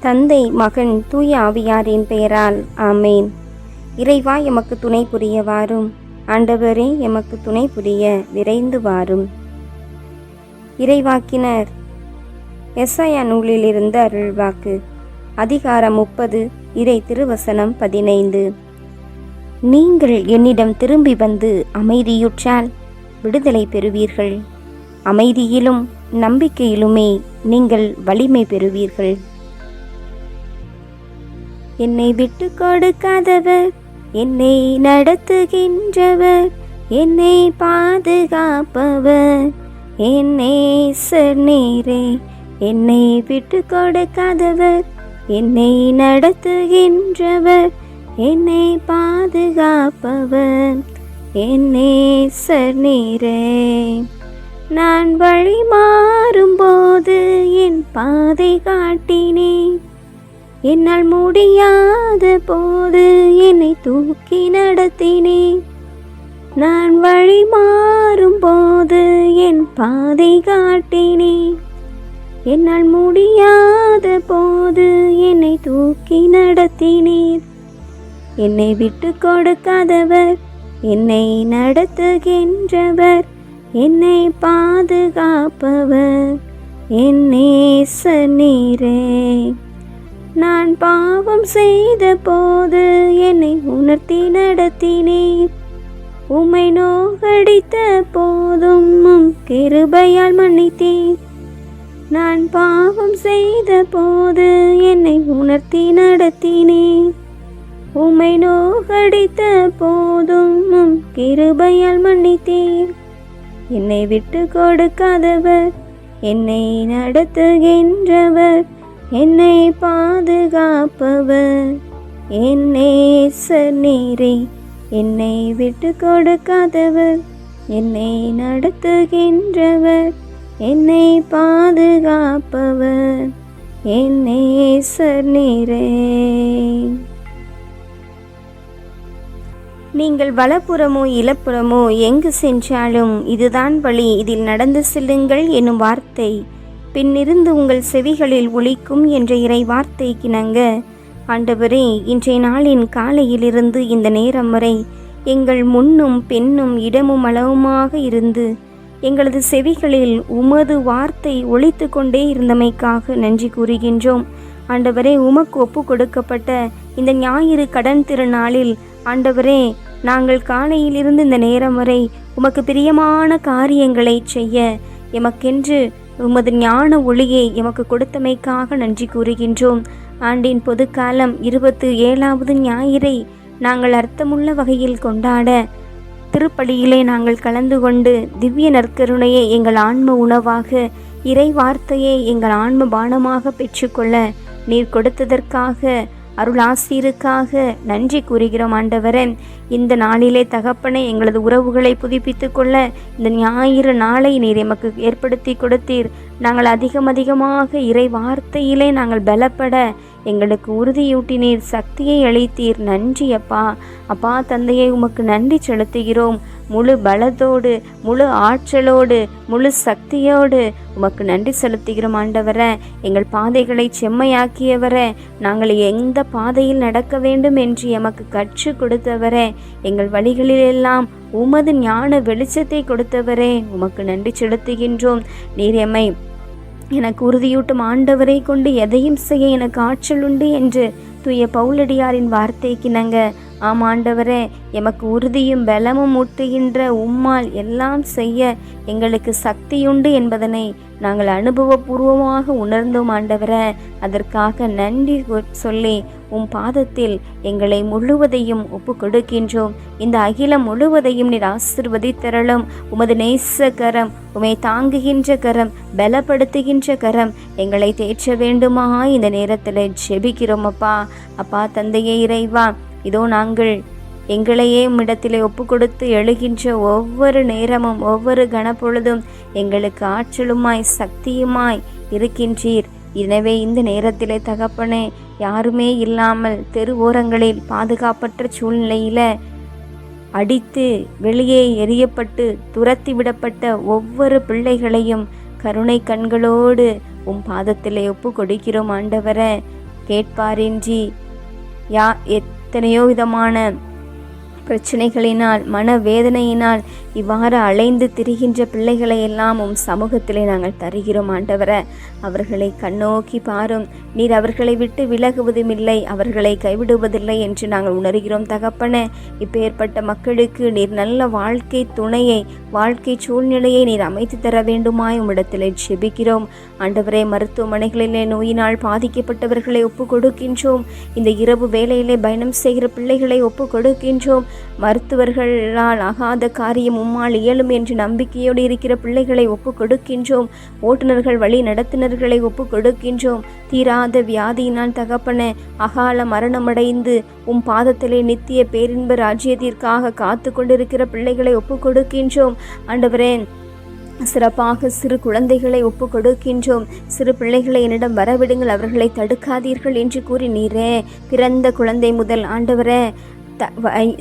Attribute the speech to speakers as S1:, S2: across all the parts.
S1: தந்தை மகன் தூய ஆவியாரின் பெயரால் ஆமேன். இறைவா எமக்கு துணை புரிய வாரும் ஆண்டவரே எமக்கு துணை புரிய விரைந்து வாரும். இறைவாக்கினர். எஸ்ஐயா நூலிலிருந்து அருள்வாக்கு. அதிகாரம் முப்பது இறை திருவசனம் பதினைந்து. நீங்கள் என்னிடம் திரும்பி வந்து அமைதியுற்றால் விடுதலை பெறுவீர்கள். அமைதியிலும் நம்பிக்கையிலுமே நீங்கள் வலிமை பெறுவீர்கள். என்னை விட்டு கொடுக்காதவர். என்னை நடத்துகின்றவர். என்னை பாதுகாப்பவர். என்னை நீரே என்னை விட்டு கொடுக்காதவர். என்னை நடத்துகின்றவர். என்னை பாதுகாப்பவர். என்னே நீரே நான் வழி மாறும்போது என் பாதை காட்டினேன். என்னால் முடியாத போது என்னை தூக்கி நடத்தினே. நான் வழி மாறும்போது என் பாதை காட்டினே. என்னால் முடியாத போது என்னை தூக்கி நடத்தினீர் என்னை விட்டு கொடுக்காதவர் என்னை நடத்துகின்றவர் என்னை பாதுகாப்பவர். என்னே நீரே. நான் பாவம் செய்த போது என்னை உணர்த்தி நடத்தினீர் உம்மை நோகடித்த போதும் உம் கிருபையால் மன்னித்தேன். நான் பாவம் செய்த போது என்னை உணர்த்தி நடத்தினீர் உம்மை நோகடித்த போதும் உம் கிருபையால் மன்னித்தேன். என்னை விட்டு கொடுக்காதவர் என்னை நடத்துகின்றவர் என்னை பாதுகாப்பவர். என்னே நீரே என்னை விட்டு கொடுக்காதவர். என்னை நடத்துகின்றவர் என்னை பாதுகாப்பவர். என்னே நீரே. நீங்கள் வலப்புறமோ இலப்புறமோ எங்கு சென்றாலும் இதுதான் வழி. இதில் நடந்து செல்லுங்கள் என்னும் வார்த்தை. பின்னிருந்து உங்கள் செவிகளில் ஒழிக்கும் என்ற இறை வார்த்தைக்கிணங்க ஆண்டவரே இன்றைய நாளின் காலையிலிருந்து இந்த நேரம் வரை எங்கள் முன்னும் பெண்ணும் இடமும் அளவுமாக இருந்து எங்களது செவிகளில் உமது வார்த்தை ஒழித்து கொண்டே இருந்தமைக்காக நன்றி கூறுகின்றோம். ஆண்டவரே உமக்கு ஒப்பு கொடுக்கப்பட்ட இந்த ஞாயிறு கடன் திருநாளில் ஆண்டவரே நாங்கள் காலையிலிருந்து இந்த நேரம் வரை உமக்கு பிரியமான காரியங்களை செய்ய எமக்கென்று உமது ஞான ஒளியை எமக்கு கொடுத்தமைக்காக நன்றி கூறுகின்றோம். ஆண்டின் பொதுக்காலம் இருபத்து ஏழாவது ஞாயிறை நாங்கள் அர்த்தமுள்ள வகையில் கொண்டாட திருப்பலியிலே நாங்கள் கலந்து கொண்டு திவ்ய நற்கருணையை எங்கள் ஆன்ம உணவாக இறை வார்த்தையை எங்கள் ஆன்ம பானமாக பெற்றுக்கொள்ள நீர் கொடுத்ததற்காக அருளாசீருக்காக. நன்றி கூறுகிறோம் ஆண்டவரே. இந்த நாளிலே தகப்பனை எங்களது உறவுகளை புதுப்பித்து கொள்ள இந்த ஞாயிறு நாளை நீர் எமக்கு ஏற்படுத்தி கொடுத்தீர். நாங்கள் அதிகம் அதிகமாக இறை வார்த்தையிலே நாங்கள் பலப்பட எங்களுக்கு உறுதியூட்டினீர் சக்தியை அளித்தீர். நன்றி அப்பா. அப்பா தந்தையை உமக்கு நன்றி செலுத்துகிறோம். முழு பலத்தோடு முழு ஆற்றலோடு முழு சக்தியோடு உமக்கு நன்றி செலுத்துகிறோம் ஆண்டவர. எங்கள் பாதைகளை செம்மையாக்கியவர. நாங்கள் எந்த பாதையில் நடக்க வேண்டும் என்று எமக்கு கற்றுக் கொடுத்தவர. எங்கள் வழிகளிலெல்லாம் உமது ஞான வெளிச்சத்தை கொடுத்தவரே. உமக்கு நன்றி செலுத்துகின்றோம். நீர் எம்மை எனக்கு உறுதியூட்டும் ஆண்டவரை கொண்டு எதையும் செய்ய எனக்கு ஆற்றல் உண்டு என்று தூய பவுலடியாரின் வார்த்தைக்கு நாங்கள் ஆம் ஆண்டவரே எமக்கு உறுதியும் பலமும் ஊட்டுகின்ற உம்மால் எல்லாம் செய்ய எங்களுக்கு சக்தியுண்டு என்பதனை நாங்கள் அனுபவபூர்வமாக உணர்ந்தோம் ஆண்டவரே. அதற்காக நன்றி சொல்லி உம் பாதத்தில் எங்களை முழுவதையும் ஒப்பு கொடுக்கின்றோம் இந்த அகிலம் முழுவதையும் நீர் ஆசிர்வதித்தரலும் உமது நேச கரம் உமை தாங்குகின்ற கரம் பலப்படுத்துகின்ற கரம் எங்களை தேற்ற வேண்டுமா இந்த நேரத்தில் ஜெபிக்கிறோம் அப்பா. அப்பா தந்தையே இறைவா இதோ நாங்கள் எங்களையே உம்மிடத்திலே ஒப்பு கொடுத்து எழுகின்ற ஒவ்வொரு நேரமும் ஒவ்வொரு கணப்பொழுதும் எங்களுக்கு ஆற்றலுமாய் சக்தியுமாய் இருக்கின்றீர். எனவே இந்த நேரத்திலே தகப்பனே யாருமே இல்லாமல் தெரு ஓரங்களில் பாதுகாப்பற்ற சூழ்நிலையில் அடித்து வெளியே எரியப்பட்டு துரத்தி விடப்பட்ட ஒவ்வொரு பிள்ளைகளையும் கருணை கண்களோடு உம் பாதத்திலே ஒப்பு கொடுக்கிறோம் ஆண்டவர கேட்பாரின்றி யா எத் எத்தனையோ விதமான பிரச்சனைகளினால் மனவேதனையினால் இவ்வாறு அலைந்து திரிகின்ற பிள்ளைகளை எல்லாம் உம் சமூகத்திலே நாங்கள் தருகிறோம் ஆண்டவர. அவர்களை கண்ணோக்கி பாரும். நீர் அவர்களை விட்டு விலகுவதும் இல்லை அவர்களை கைவிடுவதில்லை என்று நாங்கள் உணர்கிறோம் தகப்பன. இப்பேற்பட்ட மக்களுக்கு நீர் நல்ல வாழ்க்கை துணையை வாழ்க்கை சூழ்நிலையை நீர் அமைத்து தர வேண்டுமாய் உம்மிடத்தில் செபிக்கிறோம் ஆண்டவரே மருத்துவமனைகளிலே நோயினால் பாதிக்கப்பட்டவர்களை ஒப்பு கொடுக்கின்றோம் இந்த இரவு வேலையிலே பயணம் செய்கிற பிள்ளைகளை ஒப்பு கொடுக்கின்றோம் மருத்துவர்களால் ஆகாத காரியம் உம்மால் இயலும் என்று நம்பிக்கையோடு இருக்கிற பிள்ளைகளை ஒப்புக் கொடுக்கின்றோம். ஓட்டுநர்கள் வழி நடத்துனர்களை ஒப்புக் கொடுக்கின்றோம். தீராத வியாதியினால் தகப்பன அகால மரணமடைந்து உம் பாதத்திலே நித்திய பேரின்ப ராஜ்யத்திற்காக காத்து கொண்டிருக்கிற பிள்ளைகளை ஒப்புக் கொடுக்கின்றோம். ஆண்டவரே சிறப்பாக சிறு குழந்தைகளை ஒப்பு கொடுக்கின்றோம். சிறு பிள்ளைகளை என்னிடம் வரவிடுங்கள் அவர்களை தடுக்காதீர்கள் என்று கூறி நீரே பிறந்த குழந்தை முதல் ஆண்டவரே த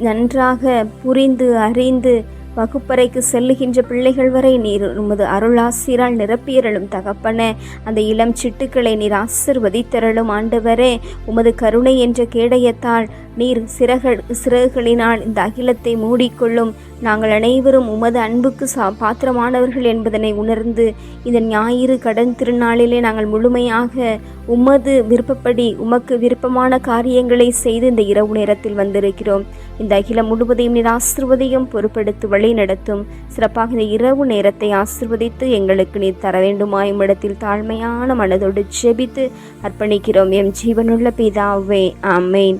S1: நன்றாக புரிந்து அறிந்து வகுப்பறைக்கு செல்லுகின்ற பிள்ளைகள் வரை நீர் உமது அருளாசிரால் நிரப்பியரலும் தகப்பன. அந்த இளம் சிட்டுக்களை நீர் ஆசிர்வதித்தரலும் ஆண்டவரே உமது கருணை என்ற கேடயத்தால் நீர் சிறகள் சிறகுகளினால் இந்த அகிலத்தை மூடிக்கொள்ளும். நாங்கள் அனைவரும் உமது அன்புக்கு சா பாத்திரமானவர்கள் என்பதனை உணர்ந்து இந்த ஞாயிறு கடன் திருநாளிலே நாங்கள் முழுமையாக உமது விருப்பப்படி உமக்கு விருப்பமான காரியங்களை செய்து இந்த இரவு நேரத்தில் வந்திருக்கிறோம். இந்த அகிலம் முழுவதையும் நீர் ஆசிர்வதையும் பொறுப்படுத்தி வழி நடத்தும். சிறப்பாக இந்த இரவு நேரத்தை ஆசிர்வதித்து எங்களுக்கு நீர் தர வேண்டுமா இடத்தில் தாழ்மையான மனதோடு ஜெபித்து அர்ப்பணிக்கிறோம். எம் ஜீவனுள்ள பிதாவே ஆமேன்.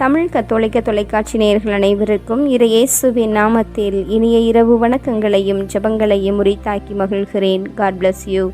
S1: தமிழ் கத்தோலிக்க தொலைக்காட்சி நேயர்கள் அனைவருக்கும் இறையேசுவின் நாமத்தில் இனிய இரவு வணக்கங்களையும் ஜபங்களையும் உரித்தாக்கி மகிழ்கிறேன். God bless you